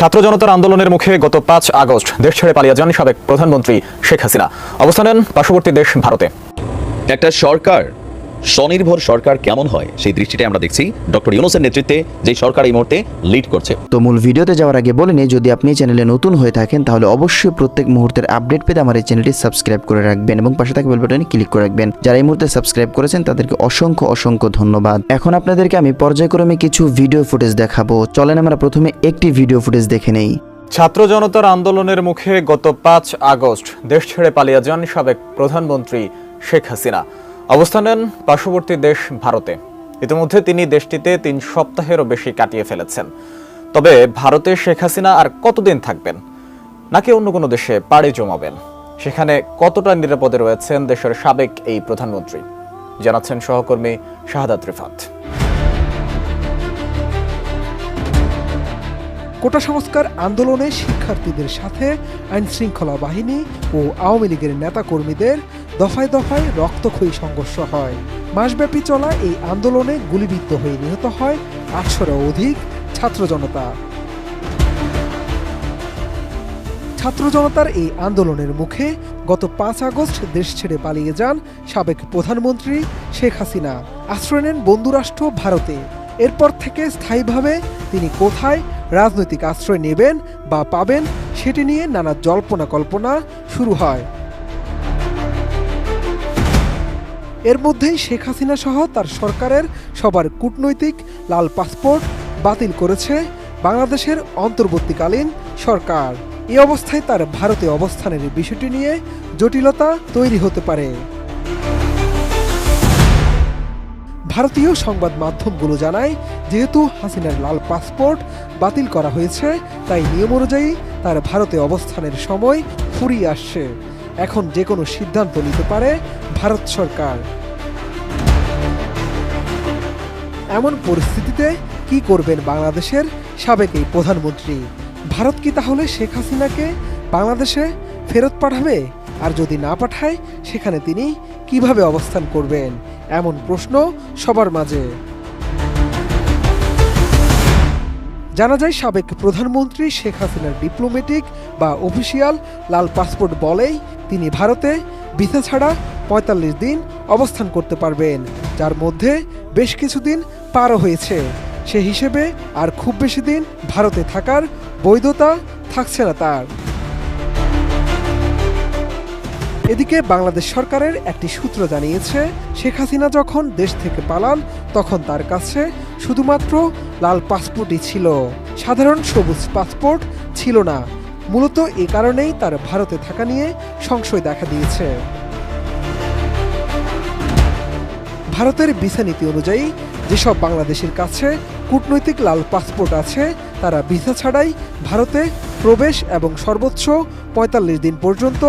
ছাত্র জনতার আন্দোলনের মুখে গত পাঁচ আগস্ট দেশ ছেড়ে পালিয়ে যান সাবেক প্রধানমন্ত্রী শেখ হাসিনা। অবস্থান নেন পার্শ্ববর্তী দেশ ভারতে। একটা সরকার স্বনির্ভর সরকার কেমন হয় সেই দৃষ্টিটাই আমরা দেখছি ডক্টর ইউনুসের নেতৃত্বে যে সরকার এই মুহূর্তে লিড করছে। তো মূল ভিডিওতে যাওয়ার আগে বলে নিই যদি আপনি চ্যানেলে নতুন হয়ে থাকেন তাহলে অবশ্যই প্রত্যেক মুহূর্তের আপডেট পেতে আমার এই চ্যানেলটি সাবস্ক্রাইব করে রাখবেন এবং পাশে থাকা বেল বাটনে ক্লিক করে রাখবেন। যারা এই মুহূর্তে সাবস্ক্রাইব করেছেন তাদেরকে অসংখ্য অসংখ্য ধন্যবাদ। এখন আপনাদেরকে আমি পর্যায়ক্রমে কিছু ভিডিও ফুটেজ দেখাবো। চলেন আমরা প্রথমে একটি ভিডিও ফুটেজ দেখে নেই। ছাত্র জনতার আন্দোলনের মুখে গত পাঁচ আগস্ট দেশ ছেড়ে পালিয়ে যান সাবেক প্রধানমন্ত্রী শেখ হাসিনা। অবস্থান নেন পার্শ্ববর্তী দেশ ভারতে। ইতিমধ্যে তিনি দেশটিতে তিন সপ্তাহেরও বেশি কাটিয়ে ফেলেছেন। তবে ভারতে শেখ হাসিনা আর কতদিন থাকবেন? নাকি অন্য কোনো দেশে পাড়ি জমাবেন? সেখানে কতটা নিরাপদে রয়েছেন দেশের সাবেক এই প্রধানমন্ত্রী? জানাচ্ছেন সহকর্মী শাহাদাত রিফাত। কোটা সংস্কার আন্দোলনে শিক্ষার্থীদের সাথে আইন শৃঙ্খলা বাহিনী ও আওয়ামী লীগের নেতাকর্মীদের দফায় দফায় রক্তক্ষয়ী সংঘর্ষ হয়। মাসব্যাপী চলা এই আন্দোলনে গুলিবিদ্ধ হয়ে নিহত হয় আটশোরও অধিক ছাত্র জনতা। ছাত্র জনতার এই আন্দোলনের মুখে গত পাঁচ আগস্ট দেশ ছেড়ে পালিয়ে যান সাবেক প্রধানমন্ত্রী শেখ হাসিনা। আশ্রয় নেন বন্ধুরাষ্ট্র ভারতে। এরপর থেকে স্থায়ীভাবে তিনি কোথায় রাজনৈতিক আশ্রয় নেবেন বা পাবেন সেটি নিয়ে নানা জল্পনা কল্পনা শুরু হয়। এর মধ্যেই শেখ হাসিনা সহ তার সরকারের সবার কূটনৈতিক লাল পাসপোর্ট বাতিল করেছে বাংলাদেশের অন্তর্বর্তীকালীন সরকার। এই অবস্থায় তার ভারতে অবস্থানের বিষয়টি নিয়ে জটিলতা তৈরি হতে পারে। ভারতীয় সংবাদ মাধ্যমগুলো জানায়, যেহেতু হাসিনার লাল পাসপোর্ট বাতিল করা হয়েছে, তাই নিয়ম অনুযায়ী তার ভারতে অবস্থানের সময় ফুরিয়ে আসছে। এখন যে কোনো সিদ্ধান্ত নিতে পারে ভারত সরকার। এমন পরিস্থিতিতে কি করবেন বাংলাদেশের সাবেক এই প্রধানমন্ত্রী? ভারত কি তাহলে শেখ হাসিনাকে বাংলাদেশে ফেরত পাঠাবে? আর যদি না পাঠায়, সেখানে তিনি কীভাবে অবস্থান করবেন? এমন প্রশ্ন সবার মাঝে। জানা যায় সাবেক প্রধানমন্ত্রী শেখ হাসিনার ডিপ্লোম্যাটিক বা অফিসিয়াল লাল পাসপোর্ট বলেই তিনি ভারতে ভিসা ছাড়া পঁয়তাল্লিশ দিন অবস্থান করতে পারবেন, যার মধ্যে বেশ কিছুদিন পারও হয়েছে। সে হিসেবে আর খুব বেশি দিন ভারতে থাকার বৈধতা থাকছে না তার। এদিকে বাংলাদেশ সরকারের একটি সূত্র জানিয়েছে, শেখ হাসিনা যখন দেশ থেকে পালান, তখন তার কাছে শুধুমাত্র লাল পাসপোর্টই ছিল। সাধারণ সবুজ পাসপোর্ট ছিল না। মূলত এ কারণেই তার ভারতে থাকা নিয়ে সংশয় দেখা দিয়েছে। ভারতের ভিসা নীতি অনুযায়ী যেসব বাংলাদেশের কাছে কূটনৈতিক লাল পাসপোর্ট আছে, তারা ভিসা ছাড়াই ভারতে প্রবেশ এবং সর্বোচ্চ পঁয়তাল্লিশ দিন পর্যন্ত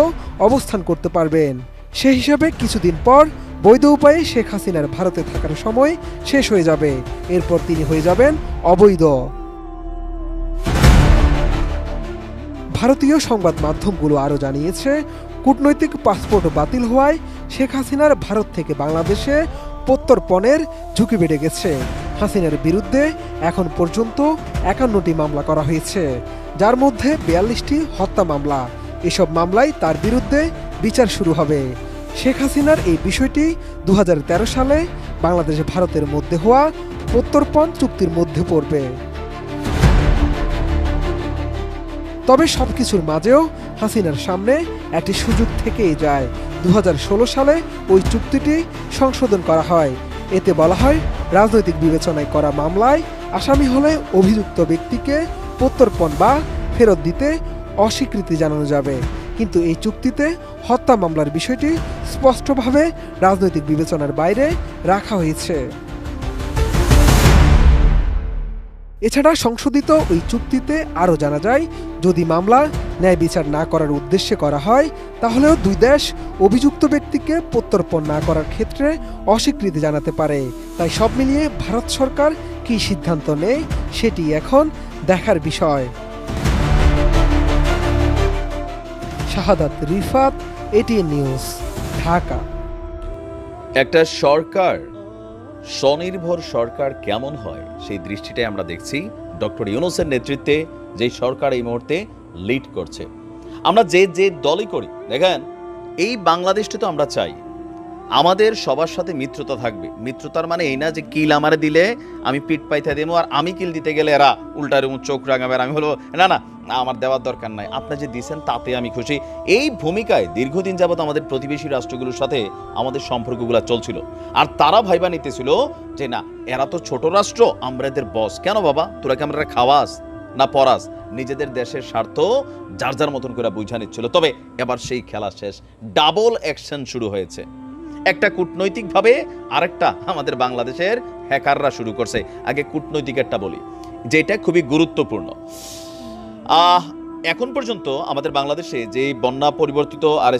অবস্থান করতে পারবেন। সে হিসাবে কিছুদিন পর বৈধ উপায়ে শেখ হাসিনার ভারতে থাকার সময় শেষ হয়ে যাবে। এরপর তিনি হয়ে যাবেন অবৈধ। ভারতীয় সংবাদ মাধ্যমগুলো আরও জানিয়েছে, কূটনৈতিক পাসপোর্ট বাতিল হওয়ায় শেখ হাসিনার ভারত থেকে বাংলাদেশে প্রত্যর্পণের ঝুঁকি বেড়ে গেছে। হাসিনার বিরুদ্ধে এখন পর্যন্ত একান্নটি মামলা করা হয়েছে, যার মধ্যে বিয়াল্লিশটি হত্যা মামলা। এসব মামলায় তার বিরুদ্ধে বিচার শুরু হবে। শেখ হাসিনার এই বিষয়টি দু হাজার তেরো সালে বাংলাদেশ ভারতের মধ্যে হওয়া প্রত্যর্পণ চুক্তির মধ্যে পড়বে। তবে সবকিছুর মাঝেও হাসিনার সামনে একটি সুযোগ থেকেই যায়। দু হাজার ষোলো সালে ওই চুক্তিটি সংশোধন করা হয়। এতে বলা হয়, রাজনৈতিক বিবেচনায় করা মামলায় আসামি হলে অভিযুক্ত ব্যক্তিকে প্রত্যর্পণ বা ফেরত দিতে অস্বীকৃতি জানানো যাবে। কিন্তু এই চুক্তিতে হত্যা মামলার বিষয়টি স্পষ্টভাবে রাজনৈতিক বিবেচনার বাইরে রাখা হয়েছে। এছাড়া সংশোধিত ওই চুক্তিতে আরও জানা যায়, যদি মামলা ন্যায় বিচার না করার উদ্দেশ্যে করা হয়, তাহলেও দুই দেশ অভিযুক্ত ব্যক্তিকে প্রত্যর্পণ না করার ক্ষেত্রে অস্বীকৃতি জানাতে পারে। তাই সব মিলিয়ে ভারত সরকার কী সিদ্ধান্ত নেয়, সেটি এখন দেখার বিষয়। শাহাদাত রিফাত, এটি নিউজ, ঢাকা। একটা সরকার, স্বনির্ভর সরকার কেমন হয়? সেই দৃষ্টিটাই আমরা দেখছি ডক্টর ইউনুসের নেতৃত্বে যে সরকার এই মুহূর্তে লিড করছে। আমরা যে যে দলই করি, দেখেন, এই বাংলাদেশটা তো আমরা চাই। আমাদের সবার সাথে মিত্রতা থাকবে। মিত্রতার মানে এই না যে কিল আমারে দিলে আমি পিঠ পাইতে দেবো আর আমি কিল দিতে গেলে এরা উল্টা এরকম চোখ রাঙাবে আমি হলো, না না, আমার দেওয়ার দরকার নাই। আপনি যে দিছেন তাতে আমি খুশি। এই ভূমিকায় দীর্ঘদিন যাবত আমাদের প্রতিবেশী রাষ্ট্রগুলোর সাথে আমাদের সম্পর্কগুলো চলছিল। আর তারা ভাইবা নিতেছিল যে, না, এরা তো ছোট রাষ্ট্র, আমরা এদের বস কেন বাবা? তোরা কি আমরা খাওয়াস না পরাস? নিজেদের দেশের স্বার্থ যার যার মতন করে বুঝা নিচ্ছিল। তবে এবার সেই খেলা শেষ। ডাবল অ্যাকশন শুরু হয়েছে। একটা কূটনৈতিকভাবে আরেকটা আমাদের বাংলাদেশের হ্যাকাররা শুরু করছে। আগে কূটনৈতিক একটা বলি, যেটা খুবই গুরুত্বপূর্ণ। এখন পর্যন্ত আমাদের বাংলাদেশে যে বন্যা পরিবর্তিত আর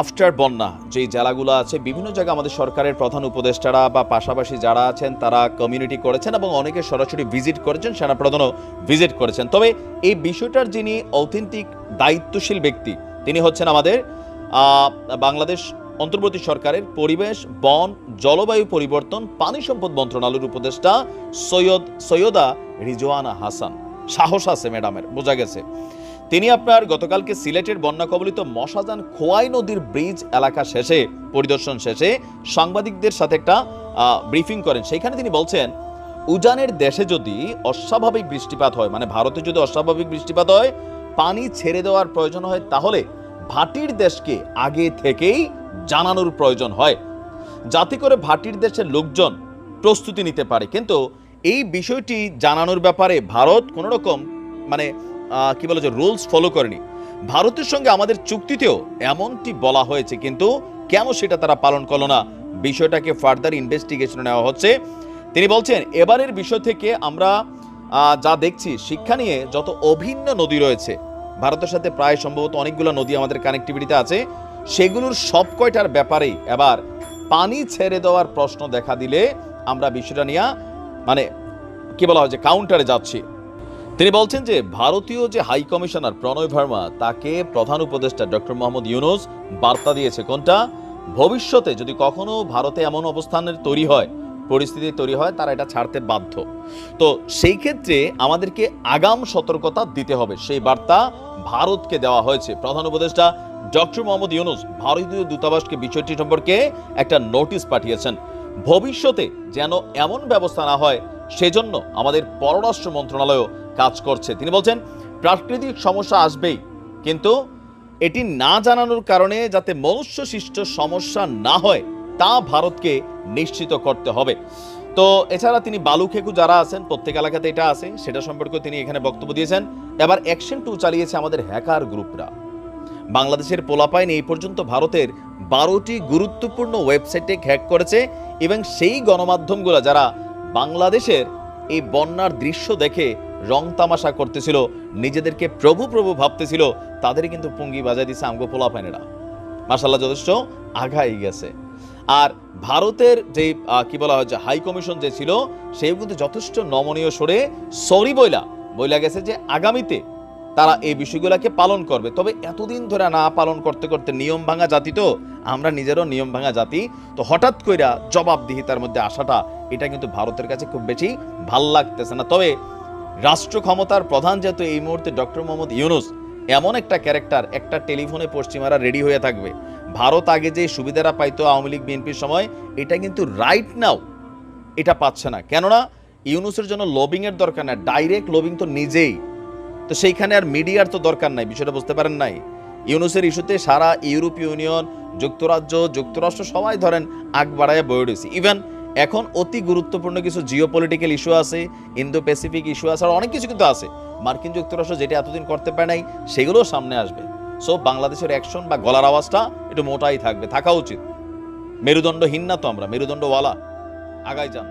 আফটার বন্যা যে জেলাগুলো আছে, বিভিন্ন জায়গায় আমাদের সরকারের প্রধান উপদেষ্টারা বা পাশাপাশি যারা আছেন, তারা কমিউনিটি করেছেন এবং অনেকে সরাসরি ভিজিট করেছেন, সেনাপ্রধানও ভিজিট করেছেন। তবে এই বিষয়টার যিনি অথেন্টিক দায়িত্বশীল ব্যক্তি, তিনি হচ্ছেন আমাদের বাংলাদেশ অন্তর্বর্তী সরকারের পরিবেশ, বন, জলবায়ু পরিবর্তন, পানি সম্পদ মন্ত্রণালয়ের উপদেষ্টা সৈয়দ, সৈয়দা রিজওয়ানা হাসান। সাহস আছে ম্যাডামের, বোঝা গেছে। তিনি আপনার গতকালকে সিলেটের বন্যা কবলিত মশাজান খোয়াই নদীর ব্রিজ এলাকা শেষে, পরিদর্শন শেষে সাংবাদিকদের সাথে একটা ব্রিফিং করেন। সেখানে তিনি বলছেন, উজানের দেশে যদি অস্বাভাবিক বৃষ্টিপাত হয় মানে ভারতে যদি অস্বাভাবিক বৃষ্টিপাত হয়, পানি ছেড়ে দেওয়ার প্রয়োজন হয়, তাহলে ভাটির দেশকে আগে থেকেই জানানোর প্রয়োজন হয়। যাতে করে ভাটির দেশের লোকজন প্রস্তুতি নিতে পারে। কিন্তু এই বিষয়টি জানানোর ব্যাপারে ভারত কোনো রকম মানে কি বলে যে রুলস ফলো করেনি। ভারতের সঙ্গে আমাদের চুক্তিতেও এমনটি বলা হয়েছে। কিন্তু কেন সেটা তারা পালন করল না? বিষয়টাকে ফার্দার ইনভেস্টিগেশনে নেওয়া হচ্ছে। তিনি বলছেন, এবারের বিষয় থেকে আমরা যা দেখছি, শিক্ষা নিয়ে যত অভিন্ন নদী রয়েছে, ভারতের সাথে প্রায় সম্ভবত অনেকগুলো নদী আমাদের কানেক্টিভিটিতে আছে। সেগুলোর সব কয়টার ব্যাপারেই এবার পানি ছেড়ে দেওয়ার প্রশ্ন দেখা দিলে আমরা বিষয়টা নিয়ে মানে কি বলা হয় যে কাউন্টারে যাচ্ছি। তিনি বলছেন যে ভারতীয় যে হাই কমিশনার প্রণয় ভার্মা, তাকে প্রধান উপদেষ্টা ডক্টর মোহাম্মদ ইউনুস বার্তা দিয়েছে। কোনটা? ভবিষ্যতে যদি কখনো ভারতে এমন অবস্থানের তৈরি হয়, পরিস্থিতি তৈরি হয়, তারা এটা ছাড়তে বাধ্য। তো সেই ক্ষেত্রে আমাদেরকে আগাম সতর্কতা দিতে হবে। সেই বার্তা ভারতকে দেওয়া হয়েছে। প্রধান উপদেষ্টা ডক্টর মোহাম্মদ ইউনুস ভারতীয় দূতাবাসকে বিষয়টি সম্পর্কে একটা নোটিশ পাঠিয়েছেন। ভবিষ্যতে যেন এমন ব্যবস্থা না হয়, সেজন্য আমাদের পররাষ্ট্র মন্ত্রণালয়ও কাজ করছে। তিনি বলছেন, প্রাকৃতিক সমস্যা আসবেই, কিন্তু এটি না জানানোর কারণে যাতে মনুষ্য সৃষ্ট সমস্যা না হয়, তা ভারতকে নিশ্চিত করতে হবে। তো এছাড়া তিনি বালু খেকু যারা আছেন, প্রত্যেক এলাকাতে এটা আছে, সেটা সম্পর্কে তিনি এখানে বক্তব্য দিয়েছেন। এবার অ্যাকশন টু চালিয়েছে আমাদের হ্যাকার গ্রুপরা। বাংলাদেশের পোলাপাইন এই পর্যন্ত ভারতের বারোটি গুরুত্বপূর্ণ ওয়েবসাইটে হ্যাক করেছে এবং সেই গণমাধ্যমগুলো যারা বাংলাদেশের এই বন্যার দৃশ্য দেখে রং তামাশা করতেছিল, নিজেদেরকে প্রভু প্রভু ভাবতেছিল, তাদেরই কিন্তু পুঙ্গি বাজায় দিছে আমগো পোলাপাইনেরা। মাসাল্লাহ যথেষ্ট আঘাই গেছে। আর ভারতের যে কি বলা হয় যে, হাই কমিশন যে ছিল, সেও কিন্তু যথেষ্ট নমনীয় সরে সরি বইলা বইলা গেছে যে আগামীতে তারা এই বিষয়গুলোকে পালন করবে। তবে এতদিন ধরে না পালন করতে করতে নিয়ম ভাঙা জাতি তো, আমরা নিজেরও নিয়ম ভাঙা জাতি। তো হঠাৎ কইরা জবাবদিহিতার মধ্যে আসাটা, এটা কিন্তু ভারতের কাছে খুব বেশি ভালো লাগতেছে না। তবে রাষ্ট্র ক্ষমতার প্রধান যেহেতু এই মুহূর্তে ডক্টর মোহাম্মদ ইউনুস, এমন একটা ক্যারেক্টার, একটা টেলিফোনে পশ্চিমারা রেডি হয়ে থাকবে। ভারত আগে যে সুবিধাটা পাইতো আওয়ামী লীগ, বিএনপির সময়, এটা কিন্তু রাইট নাও এটা পাচ্ছে না। কেননা ইউনুসের জন্য লবিং এর দরকার না ডাইরেক্ট লবিং তো নিজেই। তো সেইখানে আর মিডিয়ার তো দরকার নাই, বিষয়টা বুঝতে পারেন নাই। ইউনুসের ইস্যুতে সারা ইউরোপীয় ইউনিয়ন, যুক্তরাজ্য, যুক্তরাষ্ট্র সবাই ধরেন আগ বাড়ায় বয়ে রয়েছে ইভেন এখন অতি গুরুত্বপূর্ণ কিছু জিও পলিটিক্যাল ইস্যু আছে ইন্দো প্যাসিফিক ইস্যু আছে, আর অনেক কিছু কিন্তু আছে। মার্কিন যুক্তরাষ্ট্র যেটা এতদিন করতে পারে নাই সেগুলোও সামনে আসবে। সো বাংলাদেশের অ্যাকশন বা গলার আওয়াজটা একটু মোটাই থাকবে, থাকা উচিত। মেরুদণ্ডহীন না তো আমরা, মেরুদণ্ডওয়ালা। আগাই যান।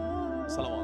সালাম